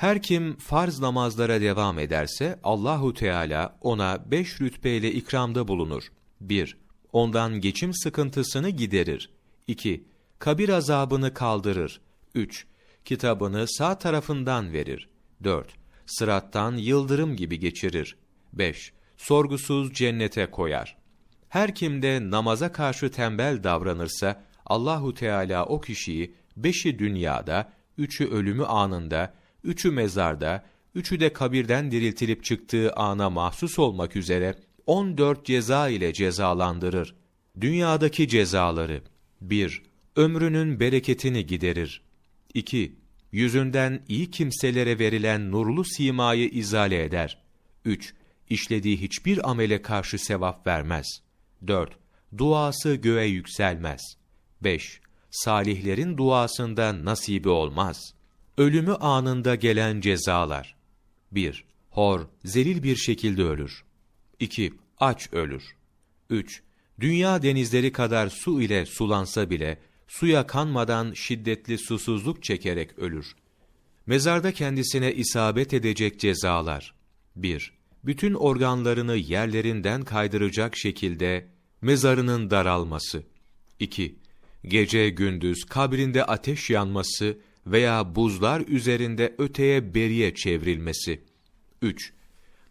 Her kim farz namazlara devam ederse Allahu Teala ona beş rütbeyle ikramda bulunur. 1. Ondan geçim sıkıntısını giderir. 2. Kabir azabını kaldırır. 3. Kitabını sağ tarafından verir. 4. Sırattan yıldırım gibi geçirir. 5. Sorgusuz cennete koyar. Her kim de namaza karşı tembel davranırsa Allahu Teala o kişiyi beşi dünyada, üçü ölümü anında, üçü mezarda, üçü de kabirden diriltilip çıktığı ana mahsus olmak üzere 14 ceza ile cezalandırır. Dünyadaki cezaları 1. Ömrünün bereketini giderir. 2. Yüzünden iyi kimselere verilen nurlu simayı izale eder. 3. İşlediği hiçbir amele karşı sevap vermez. 4. Duası göğe yükselmez. 5. Salihlerin duasında nasibi olmaz. Ölümü anında gelen cezalar. 1. Hor, zelil bir şekilde ölür. 2. Aç ölür. 3. Dünya denizleri kadar su ile sulansa bile, suya kanmadan şiddetli susuzluk çekerek ölür. Mezarda kendisine isabet edecek cezalar. 1. Bütün organlarını yerlerinden kaydıracak şekilde mezarının daralması. 2. Gece gündüz kabrinde ateş yanması veya buzlar üzerinde öteye beriye çevrilmesi. 3.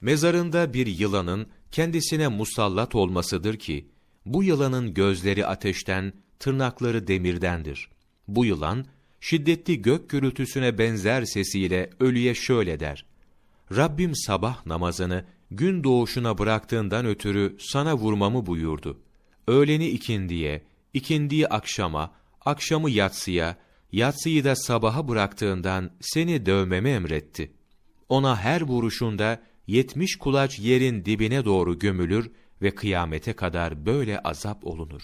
Mezarında bir yılanın kendisine musallat olmasıdır ki, bu yılanın gözleri ateşten, tırnakları demirdendir. Bu yılan, şiddetli gök gürültüsüne benzer sesiyle ölüye şöyle der. Rabbim sabah namazını gün doğuşuna bıraktığından ötürü sana vurmamı buyurdu. Öğleni ikindiye, ikindiyi akşama, akşamı yatsıya, yatsıyı da sabaha bıraktığından seni dövmemi emretti. Ona her vuruşunda yetmiş kulaç yerin dibine doğru gömülür ve kıyamete kadar böyle azap olunur.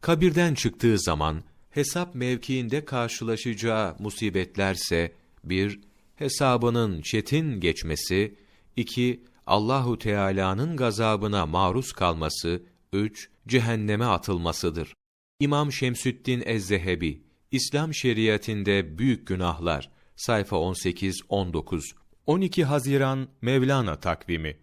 Kabirden çıktığı zaman hesap mevkiinde karşılaşacağı musibetlerse bir hesabının çetin geçmesi, iki Allahu Teala'nın gazabına maruz kalması, üç cehenneme atılmasıdır. İmam Şemsüddin Ez-Zehebi İslam şeriatinde büyük günahlar. Sayfa 18 19 12 Haziran Mevlana takvimi